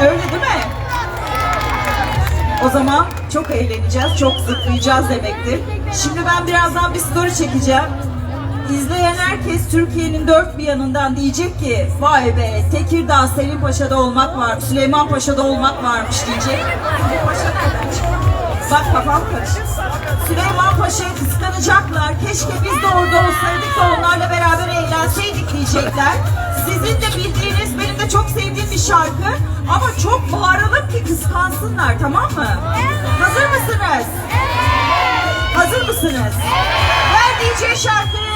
Öyle değil mi? O zaman çok eğleneceğiz, çok zıplayacağız demektir. Şimdi ben birazdan bir story çekeceğim. İzleyen herkes Türkiye'nin dört bir yanından diyecek ki vay be Tekirdağ Selim Paşa'da olmak var, Süleyman Paşa'da olmak varmış diyecek. Paşa? Bak kafam karışık. Süleyman Paşa'yı kıskanacaklar. Keşke biz de orada olsaydık da onlarla beraber eğlenseydik diyecekler. Sizin de bildiğiniz, benim de çok sevdiğim bir şarkı. Ama çok bağıralım ki kıskansınlar tamam mı? Hazır mısınız? Hazır mısınız? Ver DJ şarkıyı.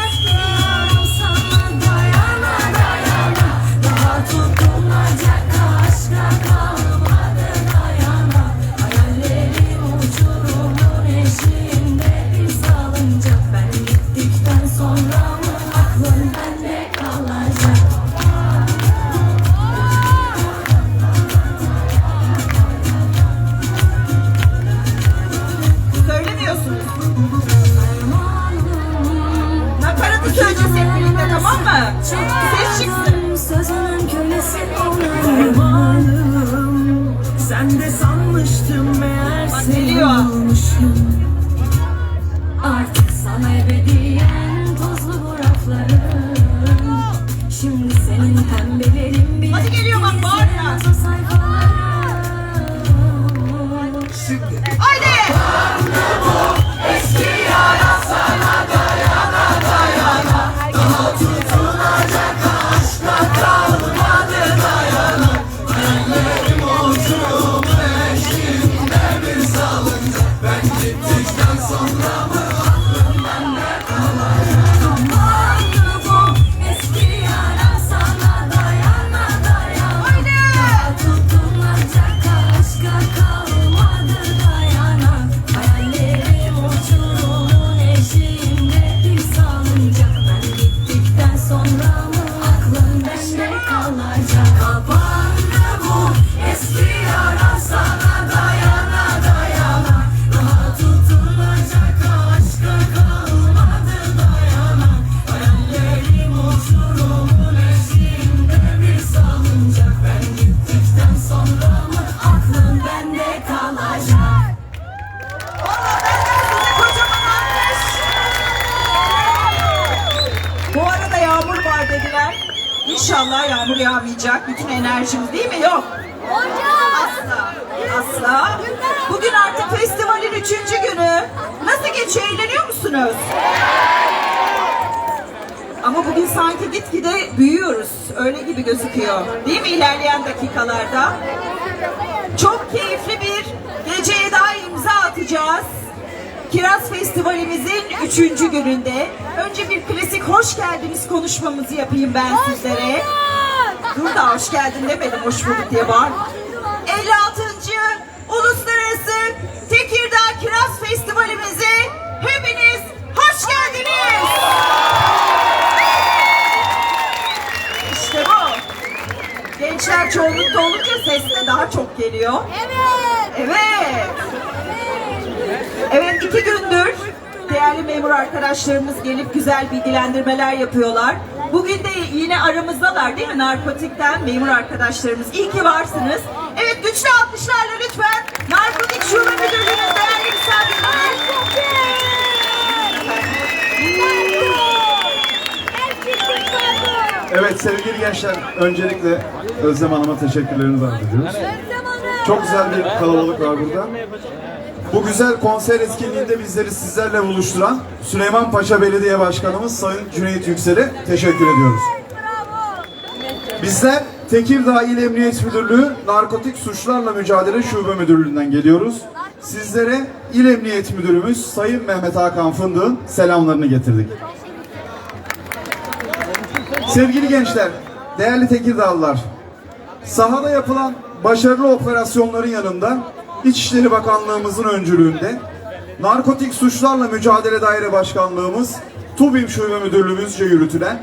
İnşallah yağmur yağmayacak. Bütün enerjimiz değil mi? Yok. Asla. Asla. Bugün artık festivalin üçüncü günü. Nasıl geçiyor? Eğleniyor musunuz? Ama bugün sanki gitgide büyüyoruz. Öyle gibi gözüküyor. Değil mi ilerleyen dakikalarda? Çok keyifli bir geceye daha imza atacağız. Kiraz Festivalimizin üçüncü gününde. Önce bir hoş geldiniz konuşmamızı yapayım ben sizlere. Dur da hoş geldin demedim hoş bulduk diye var. 56. Uluslararası Tekirdağ Kiraz Festivalimize hepiniz hoş geldiniz. İşte bu. Gençler çoğunlukta olunca ses de daha çok geliyor. Evet. Evet. Evet iki gündür değerli memur arkadaşlarımız gelip güzel bilgilendirmeler yapıyorlar. Bugün de yine aramızdalar değil mi narkotikten memur arkadaşlarımız. İyi ki varsınız. Evet güçlü alkışlarla lütfen Narkotik Şube Müdürlüğü'nün değerli misafirleri. Evet sevgili gençler, öncelikle Özlem Hanım'a teşekkürlerimizi arz ediyoruz. Çok güzel bir kalabalık var burada. Bu güzel konser etkinliğinde bizleri sizlerle buluşturan Süleyman Paşa Belediye Başkanımız Sayın Cüneyt Yüksel'e teşekkür ediyoruz. Bizler Tekirdağ İl Emniyet Müdürlüğü Narkotik Suçlarla Mücadele Şube Müdürlüğü'nden geliyoruz. Sizlere İl Emniyet Müdürümüz Sayın Mehmet Hakan Fındık'ın selamlarını getirdik. Sevgili gençler, değerli Tekirdağlılar, sahada yapılan başarılı operasyonların yanında İçişleri Bakanlığımızın öncülüğünde Narkotik Suçlarla Mücadele Daire Başkanlığımız TUBİM Şube Müdürlüğümüzce yürütülen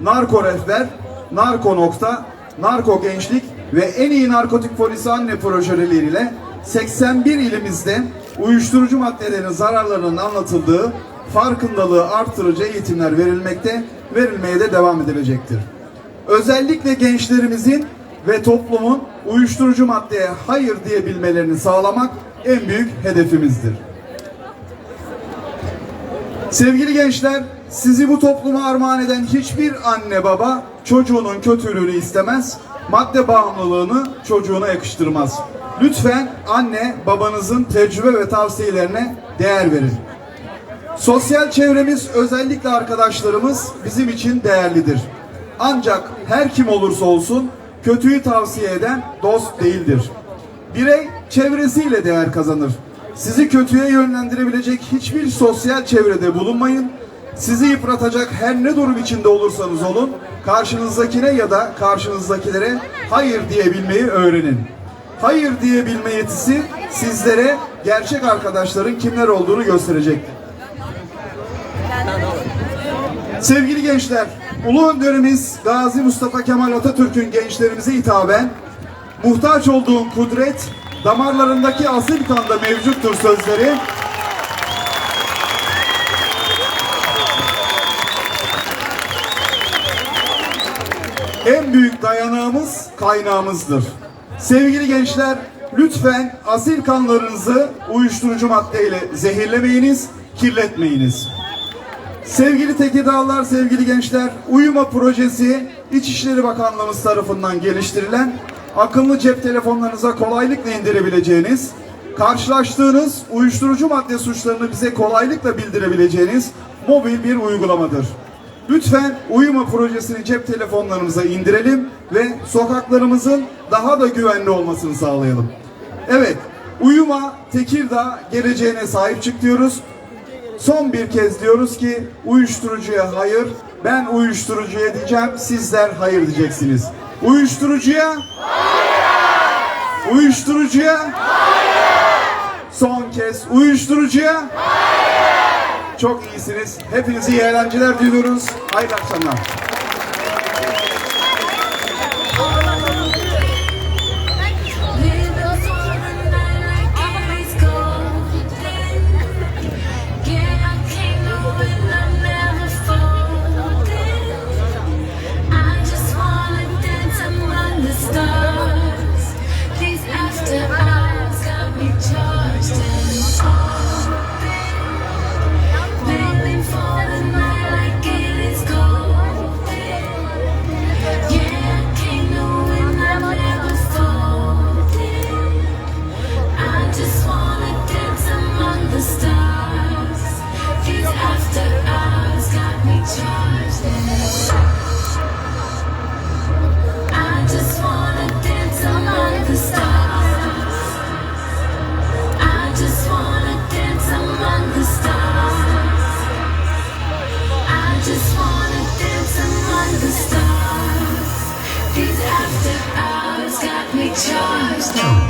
Narko Rehber, Narko Nokta, Narko Gençlik ve En İyi Narkotik Polisi Anne projeleriyle 81 ilimizde uyuşturucu maddelerin zararlarının anlatıldığı farkındalığı arttırıcı eğitimler verilmekte, verilmeye de devam edilecektir. Özellikle gençlerimizin ve toplumun uyuşturucu maddeye hayır diyebilmelerini sağlamak en büyük hedefimizdir. Sevgili gençler, sizi bu topluma armağan eden hiçbir anne baba çocuğunun kötülüğünü istemez, madde bağımlılığını çocuğuna yakıştırmaz. Lütfen anne babanızın tecrübe ve tavsiyelerine değer verin. Sosyal çevremiz özellikle arkadaşlarımız bizim için değerlidir. Ancak her kim olursa olsun kötüyü tavsiye eden dost değildir. Birey çevresiyle değer kazanır. Sizi kötüye yönlendirebilecek hiçbir sosyal çevrede bulunmayın. Sizi yıpratacak her ne durum içinde olursanız olun, karşınızdakine ya da karşınızdakilere hayır diyebilmeyi öğrenin. Hayır diyebilme yetisi sizlere gerçek arkadaşların kimler olduğunu gösterecektir. Sevgili gençler, Ulu Önderimiz Gazi Mustafa Kemal Atatürk'ün gençlerimize hitaben muhtaç olduğun kudret damarlarındaki asil kanda mevcuttur sözleri en büyük dayanağımız kaynağımızdır. Sevgili gençler, lütfen asil kanlarınızı uyuşturucu maddeyle zehirlemeyiniz, kirletmeyiniz. Sevgili Tekirdağlılar, sevgili gençler, Uyuma projesi İçişleri Bakanlığımız tarafından geliştirilen akıllı cep telefonlarınıza kolaylıkla indirebileceğiniz, karşılaştığınız uyuşturucu madde suçlarını bize kolaylıkla bildirebileceğiniz mobil bir uygulamadır. Lütfen Uyuma projesini cep telefonlarımıza indirelim ve sokaklarımızın daha da güvenli olmasını sağlayalım. Evet, Uyuma Tekirdağ geleceğine sahip çık diyoruz. Son bir kez diyoruz ki uyuşturucuya hayır, ben uyuşturucuya diyeceğim, sizler hayır diyeceksiniz. Uyuşturucuya hayır! Uyuşturucuya hayır! Son kez uyuşturucuya hayır! Çok iyisiniz. Hepinize iyi eğlenceler diliyoruz. Hayırlı akşamlar. Just